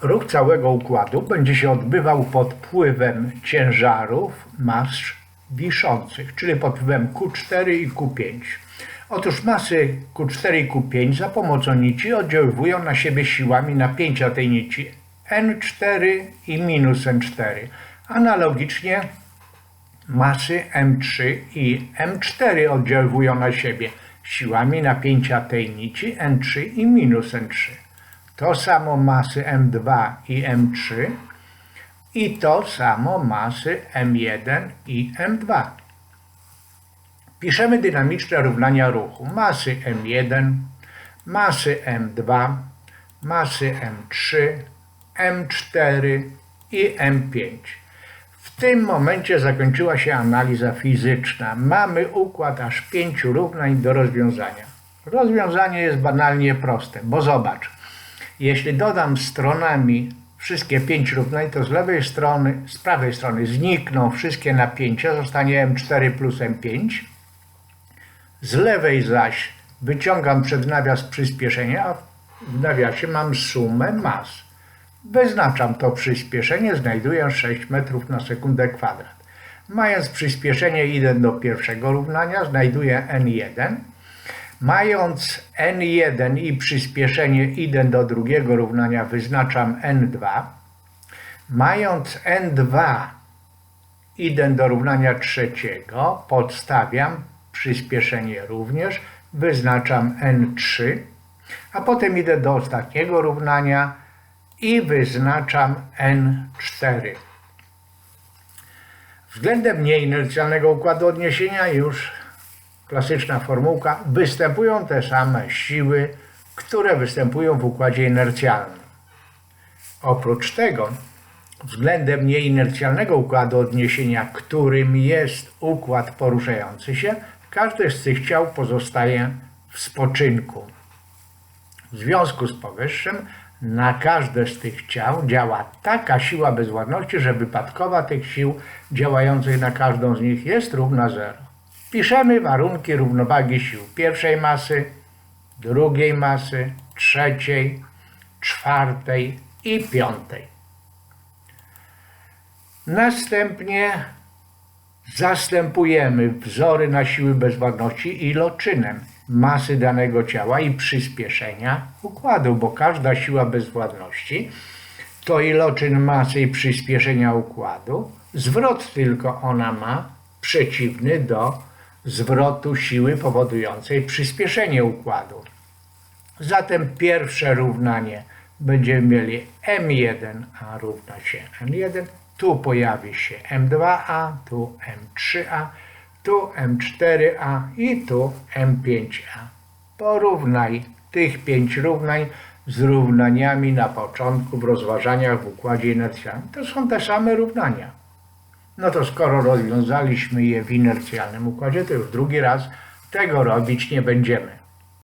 Ruch całego układu będzie się odbywał pod wpływem ciężarów mas wiszących, czyli pod wpływem Q4 i Q5. Otóż masy Q4 i Q5 za pomocą nici oddziaływują na siebie siłami napięcia tej nici N4 i minus N4. Analogicznie masy M3 i M4 oddziaływują na siebie siłami napięcia tej nici N3 i minus N3. To samo masy M2 i M3 i to samo masy M1 i M2. Piszemy dynamiczne równania ruchu. Masy M1, masy M2, masy M3, M4 i M5. W tym momencie zakończyła się analiza fizyczna. Mamy układ aż pięciu równań do rozwiązania. Rozwiązanie jest banalnie proste, bo zobacz, jeśli dodam stronami wszystkie pięć równań, to z lewej strony, z prawej strony znikną wszystkie napięcia, zostanie M4 plus M5. Z lewej zaś wyciągam przed nawias przyspieszenia, a w nawiasie mam sumę mas. Wyznaczam to przyspieszenie, znajduję 6 metrów na sekundę kwadrat. Mając przyspieszenie idę do pierwszego równania, znajduję N1. Mając N1 i przyspieszenie idę do drugiego równania, wyznaczam N2. Mając N2 idę do równania trzeciego, podstawiam przyspieszenie również, wyznaczam N3, a potem idę do ostatniego równania i wyznaczam N4. Względem nieinercjalnego układu odniesienia już klasyczna formułka, występują te same siły, które występują w układzie inercjalnym. Oprócz tego, względem nieinercjalnego układu odniesienia, którym jest układ poruszający się, każdy z tych ciał pozostaje w spoczynku. W związku z powyższym na każde z tych ciał działa taka siła bezwładności, że wypadkowa tych sił działających na każdą z nich jest równa zero. Piszemy warunki równowagi sił pierwszej masy, drugiej masy, trzeciej, czwartej i piątej. Następnie zastępujemy wzory na siły bezwładności iloczynem masy danego ciała i przyspieszenia układu, bo każda siła bezwładności to iloczyn masy i przyspieszenia układu. Zwrot tylko ona ma przeciwny do zwrotu siły powodującej przyspieszenie układu. Zatem pierwsze równanie będziemy mieli M1A równa się N1, tu pojawi się M2A, tu M3A, tu M4A i tu M5A. Porównaj tych pięć równań z równaniami na początku w rozważaniach w układzie inercjalnym. To są te same równania. No to skoro rozwiązaliśmy je w inercjalnym układzie, to już drugi raz tego robić nie będziemy.